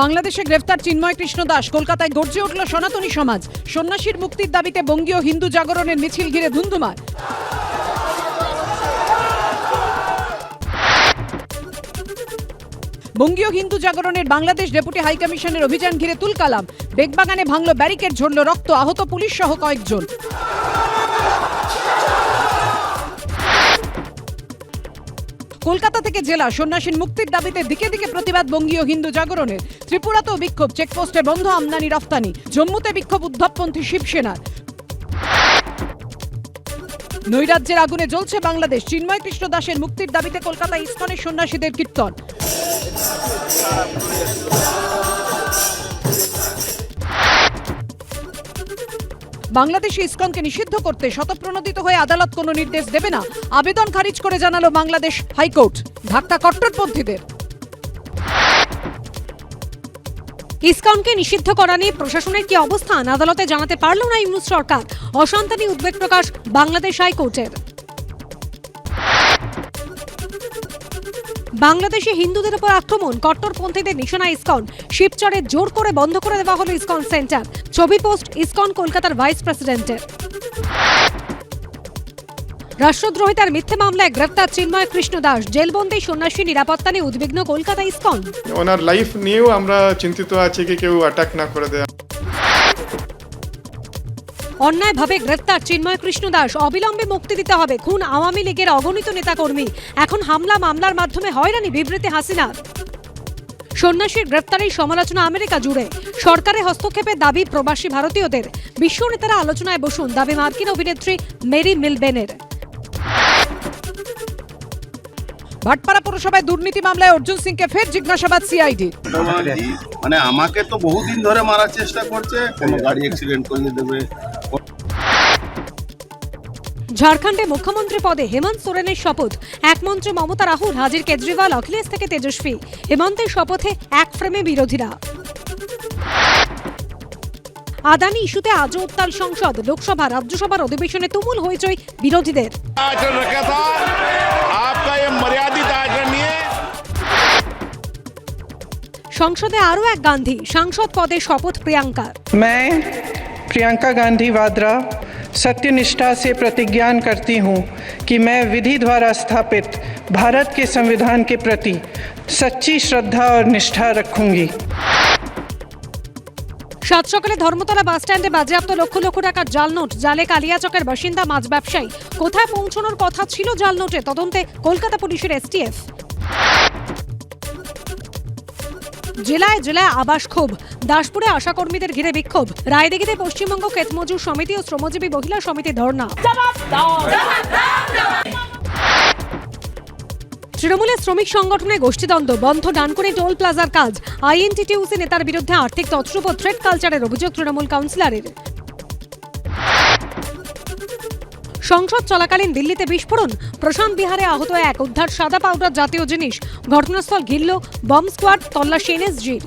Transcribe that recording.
বাংলাদেশে গ্রেফতার চিন্ময় কৃষ্ণ দাস। কলকাতায় গর্জে উঠল সনাতনী সমাজ। সন্ন্যাসীর মুক্তির দাবিতে বঙ্গীয় হিন্দু জাগরণের মিছিল ঘিরে ধুন্ধুমার। বঙ্গীয় হিন্দু জাগরণের বাংলাদেশ ডেপুটি হাইকমিশনের অভিযান ঘিরে তুলকালাম। বেগবাগানে ভাঙল ব্যারিকেড, ঝরল রক্ত, আহত পুলিশ সহ কয়েকজন। কলকাতা থেকে জেলা সন্ন্যাসীর মুক্তির দাবিতে দিকে দিকে প্রতিবাদ বঙ্গীয় হিন্দু জাগরণের। ত্রিপুরাতেও বিক্ষোভ, চেকপোস্টে বন্ধ আমদানি রফতানি। জম্মুতে বিক্ষোভ, উদ্ধবপন্থী শিবসেনার। নৈরাজ্যের আগুনে জ্বলছে বাংলাদেশ। চিন্ময় কৃষ্ণ দাসের মুক্তির দাবিতে কলকাতা ইস্কনের সন্ন্যাসীদের কীর্তন। বাংলাদেশে ইসকনকে নিষিদ্ধ করতে শতপ্রণোদিত হয়ে আদালত কোনো নির্দেশ দেবে না। আবেদন খারিজ করে জানালো বাংলাদেশ হাইকোর্ট। ধাক্কা কট্টরপন্থীদের ইসকনকে নিষিদ্ধ করা নিয়ে প্রশাসনের কি অবস্থান? আদালতে জানাতে পারল না ইউনুস সরকার। অশান্তি উদ্বেগ প্রকাশ বাংলাদেশ হাইকোর্টের। বাংলাদেশে হিন্দুদের উপর আক্রমণ, কট্টরপন্থীদের নিশানা ইসকন শিবচরে জোর করে বন্ধ করে দেওয়া হলো ইসকন সেন্টার, ছবি পোস্ট ইসকন কলকাতার ভাইস প্রেসিডেন্টের। রাষ্ট্রদ্রোহিতার মিথ্যে মামলায় গ্রেফতার চিন্ময় কৃষ্ণ দাস, জেলবন্দি সন্ন্যাসী নিরাপত্তা নিয়ে উদ্বিগ্ন কলকাতা ইসকন। ওনার লাইফ নিয়েও আমরা চিন্তিত আছি কি কেউ অ্যাটাক না করে দেয়। অন্যায়ভাবে গ্রেফতার চিন্ময় কৃষ্ণ দাস। অবিলম্বে মুক্তি দিতে হবে। খুন আওয়ামী লীগের অগণিত নেতাকর্মী। এখন হামলা মামলার মাধ্যমে হয়রানি বিবৃতি হাসিনার। সন্ন্যাসীর গ্রেফতারের সমালোচনা আমেরিকা জুড়ে। সরকারের হস্তক্ষেপের দাবি প্রবাসী ভারতীয়দের। বিশ্ব নেতারা আলোচনায় বসুন। দাবি মার্কিন অভিনেত্রী মেরি মিলবেনের। ভাটপাড়া পুরসভায় দুর্নীতি মামলায় অর্জুন সিংকে ফের জিজ্ঞাসাবাদ সিআইডি। মানে আমাকে তো বহুদিন ধরে মারার চেষ্টা করছে। কোনো গাড়ি অ্যাক্সিডেন্ট করিয়ে দেবে। ঝাড়খণ্ডে মুখ্যমন্ত্রী পদে হেমন্ত সোরেনের শপথ। একমন্ত্রী মমতা রাহুল হাজির কেজরিওয়াল অখিলেশ থেকে তেজস্বী। হেমন্তের শপথে এক ফ্রেমে বিরোধীরা। আদানি ইস্যুতে আজও উত্তাল সংসদ। লোকসভা রাজ্যসভার অধিবেশনে তুমুল হইচই বিরোধীদের। সংসদে আরও এক গান্ধী সাংসদ পদে শপথ প্রিয়াঙ্কার। প্রিয়াঙ্কা গান্ধী ভাদ্রা सत्यनिष्ठा से प्रतिज्ञान करती हूँ कि मैं विधि द्वारा स्थापित भारत के संविधान के प्रति सच्ची श्रद्धा और निष्ठा रखूंगी সাত সকালে ধর্মতলা বাস স্ট্যান্ডে বাজেয়াপ্ত লক্ষ লক্ষ টাকার জাল নোট জালে কালিয়াচকের বাসিন্দা মাছ ব্যবসায়ী কোথায় পৌঁছানোর কথা ছিল জাল নোটে তদন্তে কলকাতা পুলিশের এসটিএফ জেলায় জেলায় আবাস ক্ষোভ। দাসপুরে আশাকর্মীদের ঘিরে বিক্ষোভ। রায়দিঘিতে পশ্চিমবঙ্গ ক্ষেতমজুর সমিতি ও শ্রমজীবী মহিলা সমিতি ধর্ণা। তৃণমূলের শ্রমিক সংগঠনে গোষ্ঠীদ্বন্দ্ব, বন্ধ ডানকুনি টোল প্লাজার কাজ। আইএনটিটিউসি নেতার বিরুদ্ধে আর্থিক তছরূপ ও থ্রেড কালচারের অভিযোগ তৃণমূল কাউন্সিলরের। সংসদ চলাকালীন দিল্লিতে বিস্ফোরণ। প্রশান্ত বিহারে আহত এক, উদ্ধার সাদা পাউডার জাতীয় জিনিস। ঘটনাস্থল ঘিরল বম্ব স্কোয়াড তল্লাশি এনএসজির